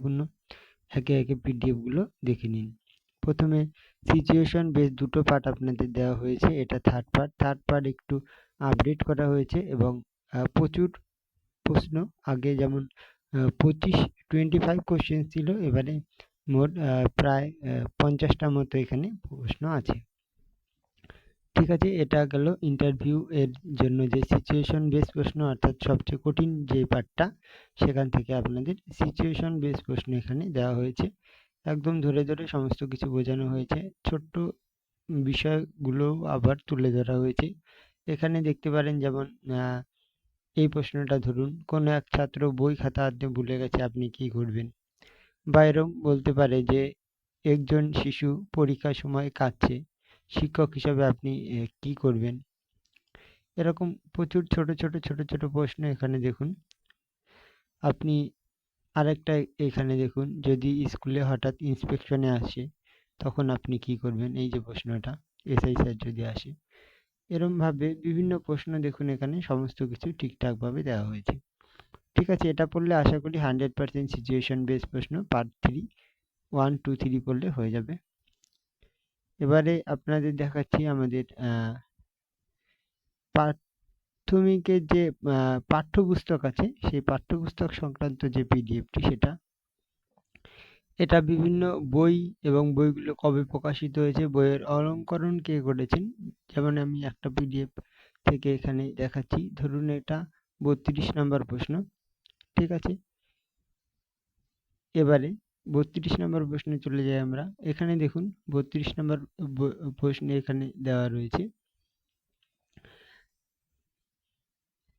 গুরুত্বপূর্ণ। একে একে পিডিএফগুলো দেখে নিন। প্রথমে সিচুয়েশন বেস দুটো পার্ট আপনাদের দেওয়া হয়েছে। এটা থার্ড পার্ট থার্ড পার্ট একটু আপডেট করা হয়েছে এবং প্রচুর প্রশ্ন। আগে যেমন পঁচিশ টোয়েন্টি ফাইভ কোশ্চেন ছিল। এবারে মোট প্রায় পঞ্চাশটার মতো এখানে প্রশ্ন আছে। ঠিক আছে, এটা গেল ইন্টারভিউ এর জন্য যে সিচুয়েশন বেস প্রশ্ন, অর্থাৎ সবচেয়ে কঠিন যে পার্টটা সেখান থেকে আপনাদের সিচুয়েশন বেস প্রশ্ন এখানে দেওয়া হয়েছে। একদম ধরে ধরে সমস্ত কিছু বোঝানো হয়েছে। ছোট্ট বিষয়গুলো আবার তুলে ধরা হয়েছে। এখানে দেখতে পারেন যেমন এই প্রশ্নটা ধরুন, কোনো এক ছাত্র বই খাতা আনতে ভুলে গেছে, আপনি কি করবেন? বা এরকম বলতে পারে যে, একজন শিশু পরীক্ষার সময় কাঁদছে। শিক্ষক হিসাবে আপনি কি করবেন? এরকম প্রচুর ছোট ছোট ছোট ছোট প্রশ্ন এখানে দেখুন। আপনি আরেকটা এখানে দেখুন, যদি স্কুলে হঠাৎ ইন্সপেকশনে আসে, তখন আপনি কি করবেন? এই যে প্রশ্নটা, এসআই স্যার যদি আসে। এরমভাবে বিভিন্ন প্রশ্ন দেখুন এখানে, সমস্ত কিছু ঠিকঠাকভাবে দেওয়া হয়েছে। ঠিক আছে, এটা পড়লে আশা করি হান্ড্রেড পার্সেন্ট সিচুয়েশন বেস প্রশ্ন part three one two three পড়লে হয়ে যাবে। এবারে আপনাদের দেখাচ্ছি আমাদের প্রাথমিকের যে পাঠ্যপুস্তক আছে, সেই পাঠ্যপুস্তক সংক্রান্ত যে পিডিএফটি সেটা, এটা বিভিন্ন বই এবং বইগুলো কবে প্রকাশিত হয়েছে, বইয়ের অলঙ্করণ কে করেছেন, যেমন আমি একটা পিডিএফ থেকে এখানে দেখাচ্ছি। ধরুন এটা বত্রিশ নম্বর প্রশ্ন, ঠিক আছে? এবারে বত্রিশ নম্বর প্রশ্নে চলে যাই আমরা। এখানে দেখুন, বত্রিশ নম্বর প্রশ্নে এখানে দেওয়া রয়েছে।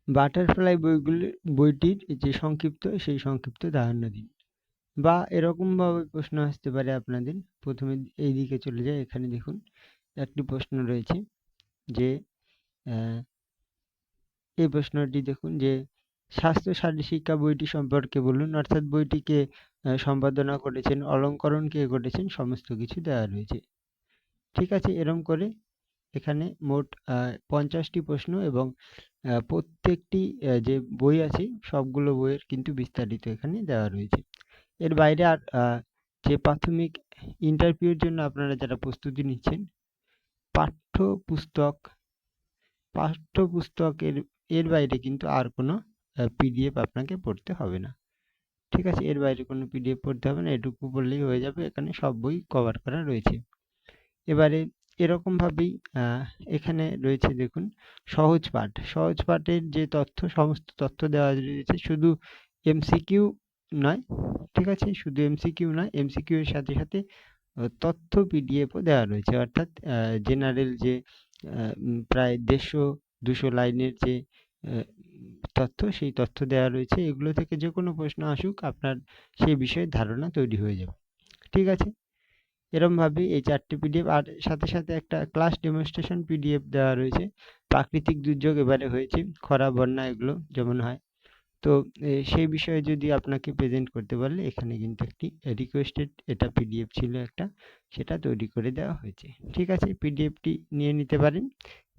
বাটারফ্লাই বইগুলি, বইটির যে সংক্ষিপ্ত, সেই সংক্ষিপ্ত ধারণা দিন। বা এরকমভাবে প্রশ্ন আসতে পারে আপনাদের। প্রথমে এই দিকে চলে যায় এখানে দেখুন, একটি প্রশ্ন রয়েছে যে এই প্রশ্নটি দেখুন যে স্বাস্থ্য শারীর শিক্ষা বইটি সম্পর্কে বলুন। অর্থাৎ বইটিকে সম্পাদনা করেছেন, অলঙ্করণ কে করেছেন, সমস্ত কিছু দেওয়া রয়েছে। ঠিক আছে, এরম করে এখানে মোট পঞ্চাশটি প্রশ্ন এবং প্রত্যেকটি যে বই আছে, সবগুলো বইয়ের কিন্তু বিস্তারিত এখানে দেওয়া রয়েছে। এর বাইরে আর যে প্রাথমিক ইন্টারভিউর জন্য আপনারা যারা প্রস্তুতি নিচ্ছেন, পাঠ্যপুস্তক, পাঠ্যপুস্তকের, এর বাইরে কিন্তু আর কোনো পিডিএফ আপনাকে পড়তে হবে না। ঠিক আছে, এর বাইরে কোনো পিডিএফ পড়তে হবে না, এটুকু পড়লেই হয়ে যাবে, এখানে সব বই কভার করা রয়েছে। এবারে এরকমভাবেই এখানে রয়েছে দেখুন, সহজ পাঠ। সহজ পাঠের যে তথ্য, সমস্ত তথ্য দেওয়া রয়েছে, শুধু এমসিকিউ নয়, ঠিক আছে, শুধু এমসিকিউ নয় এমসিকিউ এর সাথে সাথে তথ্য পিডিএফও দেওয়া রয়েছে। অর্থাৎ জেনারেল যে প্রায় দেড়শো, দুশো লাইনের যে তথ্য, সেই তথ্য দেওয়া রয়েছে। এগুলো থেকে যে কোনো প্রশ্ন আসুক, আপনার সেই বিষয়ে ধারণা তৈরি হয়ে যাবে। ঠিক আছে? এরমভাবে এই চারটি পিডিএফ আর সাথে সাথে একটা ক্লাস ডেমনস্ট্রেশন পিডিএফ দেওয়া রয়েছে। প্রাকৃতিক দুর্যোগ এবারে হয়েছে, খরা, বন্যা এগুলো যেমন হয়। তো সেই বিষয়ে যদি আপনাকে প্রেজেন্ট করতে পারলে, এখানে কিন্তু একটি রিকোয়েস্টেড এটা পিডিএফ ছিল একটা, সেটা তৈরি করে দেওয়া হয়েছে। ঠিক আছে? পিডিএফটি নিয়ে নিতে পারেন।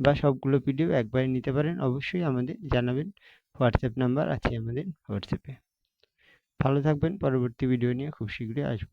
বা সবগুলো পিডিএফ একবারে নিতে পারেন। অবশ্যই আমাদের জানাবেন। হোয়াটসঅ্যাপ নাম্বার আছে আমাদের হোয়াটসঅ্যাপে ভালো থাকবেন। পরবর্তী ভিডিও নিয়ে খুব শীঘ্রই আসব।